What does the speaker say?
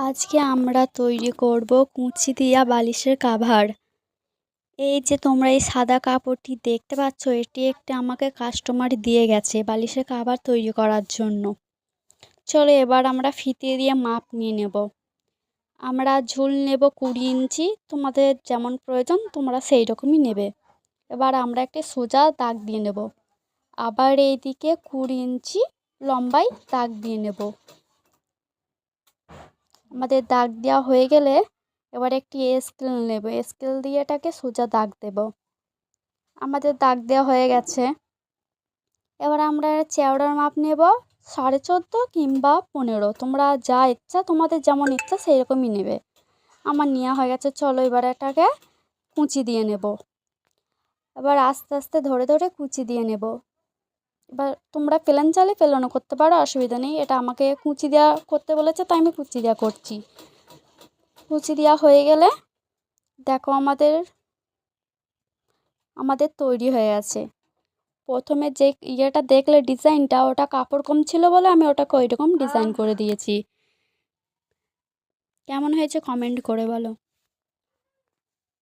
আজকে আমরা তৈরি করব কুঁচি দেওয়া বালিশের কাভার। এই যে তোমরা এই সাদা কাপড়টি দেখতে পাচ্ছ, এটি একটি আমাকে কাস্টমার দিয়ে গেছে বালিশের কাভার তৈরি করার জন্য। চলো এবার আমরা ফিতে দিয়ে মাপ নিয়ে নেব। আমরা ঝুল নেব কুড়ি ইঞ্চি, তোমাদের যেমন প্রয়োজন তোমরা সেই রকমই নেবে। এবার আমরা একটি সোজা দাগ দিয়ে নেব। আবার এইদিকে কুড়ি ইঞ্চি লম্বায় দাগ দিয়ে নেব। আমাদের দাগ দেওয়া হয়ে গেলে এবার একটি স্কেল নেব। স্কেল দিয়ে এটাকে সোজা দাগ দেব। আমাদের দাগ দেওয়া হয়ে গেছে। এবার আমরা চেওড়ার মাপ নেব। সাড়ে চোদ্দ কিংবা পনেরো। তোমরা যা ইচ্ছা, তোমাদের যেমন ইচ্ছা সেই রকমই নেবে। আমার নেওয়া হয়ে গেছে। চলো এবার এটাকে কুচি দিয়ে নেব। এবার আস্তে আস্তে ধরে ধরে কুচি দিয়ে নেব। এবার তোমরা প্লেন চালে প্লেনও করতে পারো, অসুবিধা নেই। এটা আমাকে কুচি দেওয়া করতে বলেছে, তাই আমি কুচি দেওয়া করছি। কুচি দেওয়া হয়ে গেলে দেখো আমাদের আমাদের তৈরি হয়ে আছে। প্রথমে যে ইয়েটা দেখলে ডিজাইনটা, ওটা কাপড় কম ছিল বলে আমি ওটাকে ওই রকম ডিজাইন করে দিয়েছি। কেমন হয়েছে কমেন্ট করে বলো।